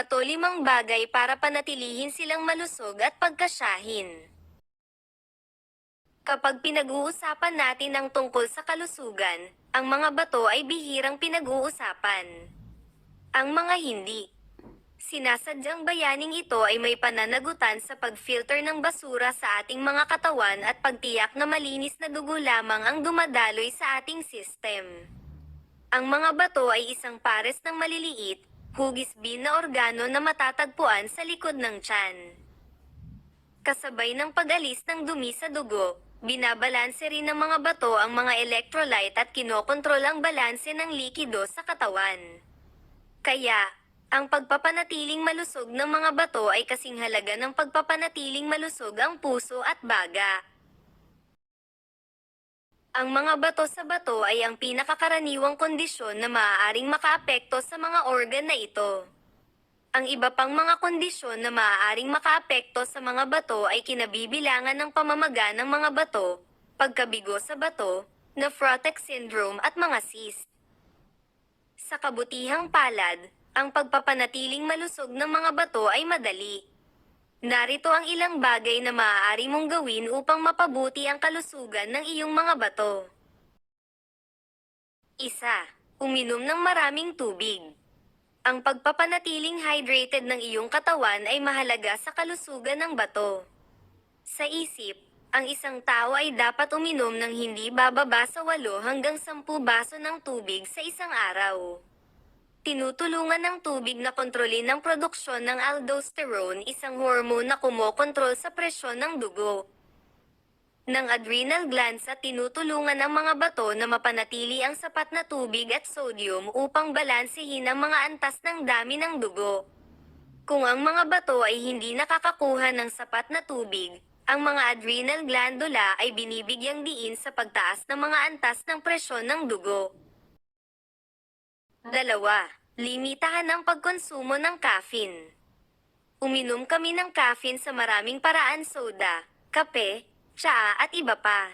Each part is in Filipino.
bato limang bagay para panatilihin silang malusog at pagkasyahin. Kapag pinag-uusapan natin ang tungkol sa kalusugan, ang mga bato ay bihirang pinag-uusapan. Ang mga hindi. Sinasadyang bayaning ito ay may pananagutan sa pag-filter ng basura sa ating mga katawan at pagtiyak na malinis na dugo lamang ang dumadaloy sa ating system. Ang mga bato ay isang pares ng maliliit, hugis bin na organo na matatagpuan sa likod ng tiyan. Kasabay ng pag-alis ng dumi sa dugo, binabalanse rin ng mga bato ang mga electrolyte at kinokontrol ang balanse ng likido sa katawan. Kaya, ang pagpapanatiling malusog ng mga bato ay kasing halaga ng pagpapanatiling malusog ang puso at baga. Ang mga bato sa bato ay ang pinakakaraniwang kondisyon na maaaring makaapekto sa mga organ na ito. Ang iba pang mga kondisyon na maaaring makaapekto sa mga bato ay kinabibilangan ng pamamaga ng mga bato, pagkabigo sa bato, nephrotic syndrome at mga cyst. Sa kabutihang palad, ang pagpapanatiling malusog ng mga bato ay madali. Narito ang ilang bagay na maaari mong gawin upang mapabuti ang kalusugan ng iyong mga bato. Isa, uminom ng maraming tubig. Ang pagpapanatiling hydrated ng iyong katawan ay mahalaga sa kalusugan ng bato. Sa isip, ang isang tao ay dapat uminom ng hindi bababa sa 8 hanggang 10 baso ng tubig sa isang araw. Tinutulungan ng tubig na kontrolin ang produksyon ng aldosterone, isang hormone na kumokontrol sa presyon ng dugo. Ng adrenal glands at tinutulungan ang mga bato na mapanatili ang sapat na tubig at sodium upang balansehin ang mga antas ng dami ng dugo. Kung ang mga bato ay hindi nakakakuha ng sapat na tubig, ang mga adrenal glandula ay binibigyang diin sa pagtaas ng mga antas ng presyon ng dugo. Dalawa, limitahan ang pagkonsumo ng caffeine. Uminom kami ng caffeine sa maraming paraan soda, kape, tsaa at iba pa.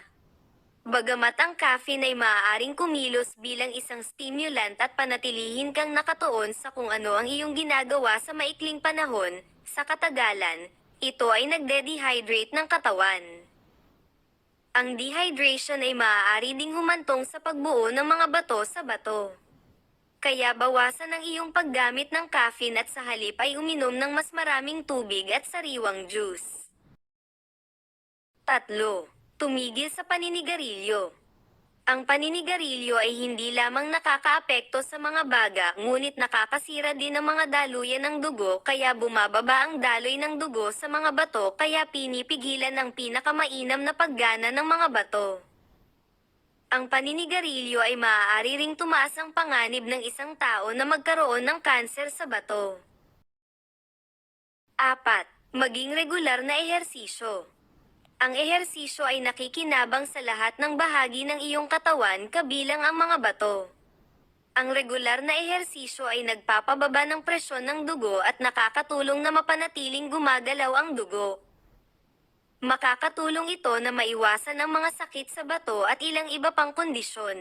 Bagamat ang caffeine ay maaaring kumilos bilang isang stimulant at panatilihin kang nakatuon sa kung ano ang iyong ginagawa sa maikling panahon, sa katagalan, ito ay nagde-dehydrate ng katawan. Ang dehydration ay maaari ding humantong sa pagbuo ng mga bato sa bato. Kaya bawasan ang iyong paggamit ng caffeine at sa halip ay uminom ng mas maraming tubig at sariwang juice. Tatlo, tumigil sa paninigarilyo. Ang paninigarilyo ay hindi lamang nakakaapekto sa mga baga ngunit nakakasira din ng mga daluyan ng dugo kaya bumababa ang daloy ng dugo sa mga bato kaya pinipigilan ang pinakamainam na paggana ng mga bato. Ang paninigarilyo ay maaari ring tumaas ang panganib ng isang tao na magkaroon ng kanser sa bato. Apat, maging regular na ehersisyo. Ang ehersisyo ay nakikinabang sa lahat ng bahagi ng iyong katawan kabilang ang mga bato. Ang regular na ehersisyo ay nagpapababa ng presyon ng dugo at nakakatulong na mapanatiling gumagalaw ang dugo. Makakatulong ito na maiwasan ang mga sakit sa bato at ilang iba pang kondisyon.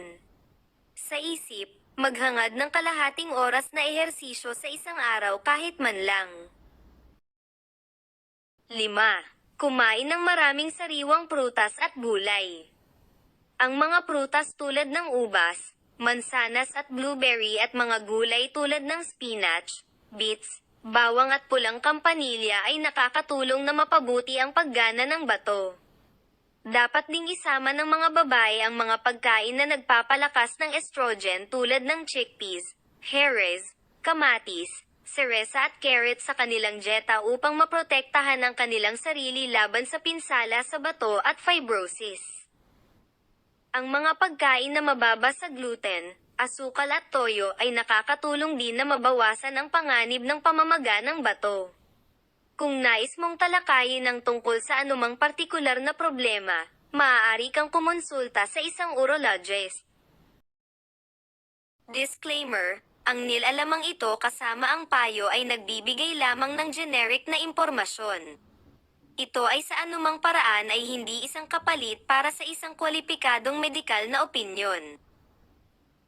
Sa isip, maghangad ng kalahating oras na ehersisyo sa isang araw kahit man lang. 5. Kumain ng maraming sariwang prutas at gulay. Ang mga prutas tulad ng ubas, mansanas at blueberry at mga gulay tulad ng spinach, beets, bawang at pulang kampanilya ay nakakatulong na mapabuti ang paggana ng bato. Dapat ding isama ng mga babae ang mga pagkain na nagpapalakas ng estrogen tulad ng chickpeas, hares, kamatis, seresa at carrots sa kanilang dieta upang maprotektahan ang kanilang sarili laban sa pinsala sa bato at fibrosis. Ang mga pagkain na mababa sa gluten, asukal at toyo ay nakakatulong din na mabawasan ang panganib ng pamamaga ng bato. Kung nais mong talakayin ang tungkol sa anumang partikular na problema, maaari kang kumonsulta sa isang urologist. Disclaimer, ang nilalamang ito kasama ang payo ay nagbibigay lamang ng generic na impormasyon. Ito ay sa anumang paraan ay hindi isang kapalit para sa isang kwalipikadong medikal na opinyon.